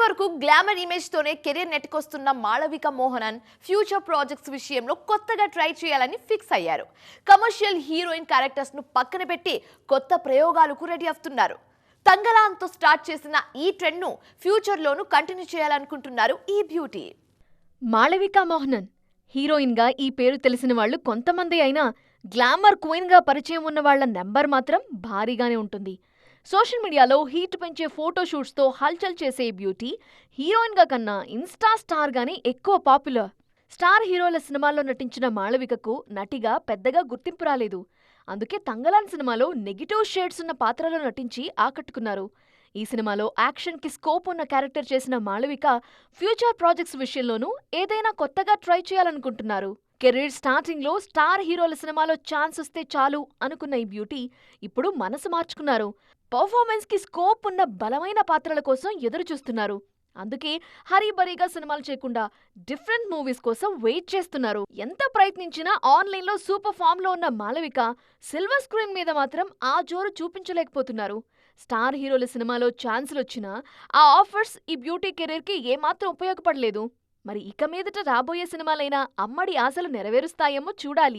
వరకు glamour image తోనే career నెట్టుకొస్తున్న మాళవిక మోహనన్ ఫ్యూచర్ ప్రాజెక్ట్స్ విషయంలో కొత్తగా ట్రై చేయాలని ఫిక్స్ అయ్యారు. కమర్షియల్ హీరోయిన్ క్యారెక్టర్స్ను పక్కన పెట్టి కొత్త ప్రయోగాలకు రెడీ అవుతున్నారు. తంగలాన్తో స్టార్ట్ చేసిన ఈ ట్రెండ్ను ఫ్యూచర్లోనూ కంటిన్యూ చేయాలనుకుంటున్నారు ఈ బ్యూటీ. మాళవిక మోహనన్ హీరోయిన్గా ఈ పేరు తెలిసిన వాళ్ళు కొంతమంది అయినా గ్లామర్ క్వీన్గా పరిచయం ఉన్న వాళ్ళ నెంబర్ మాత్రం భారీగానే ఉంటుంది. సోషల్ మీడియాలో హీట్ పెంచే ఫోటోషూట్స్తో హల్చల్ చేసే బ్యూటీ హీరోయిన్గా కన్నా ఇన్స్టా స్టార్గానే ఎక్కువ పాపులర్. స్టార్ హీరోల సినిమాల్లో నటించిన మాళవికకు నటిగా పెద్దగా గుర్తింపు రాలేదు. అందుకే తంగలాన్ సినిమాలో నెగిటివ్ షేడ్స్ ఉన్న పాత్రలో నటించి ఆకట్టుకున్నారు. ఈ సినిమాలో యాక్షన్కి స్కోప్ ఉన్న క్యారెక్టర్ చేసిన మాళవిక ఫ్యూచర్ ప్రాజెక్ట్స్ విషయంలోనూ ఏదైనా కొత్తగా ట్రై చేయాలనుకుంటున్నారు. కెరీర్ స్టార్టింగ్లో స్టార్ హీరోల సినిమాలో ఛాన్స్ వస్తే చాలు అనుకున్న ఈ బ్యూటీ ఇప్పుడు మనసు మార్చుకున్నారు. పర్ఫార్మెన్స్కి స్కోప్ ఉన్న బలమైన పాత్రల కోసం ఎదురు చూస్తున్నారు. అందుకే హరీబరీగా సినిమాలు చేయకుండా డిఫరెంట్ మూవీస్ కోసం వెయిట్ చేస్తున్నారు. ఎంత ప్రయత్నించినా ఆన్లైన్లో సూపర్ ఫామ్లో ఉన్న మాలవిక సిల్వర్ స్క్రీన్ మీద మాత్రం ఆ జోరు చూపించలేకపోతున్నారు. స్టార్ హీరోల సినిమాలో ఛాన్సులు వచ్చినా ఆ ఆఫర్స్ ఈ బ్యూటీ కెరీర్కి ఏమాత్రం ఉపయోగపడలేదు. మరి ఇక మీదట రాబోయే సినిమాలైనా అమ్మడి ఆశలు నెరవేరుస్తాయేమో చూడాలి.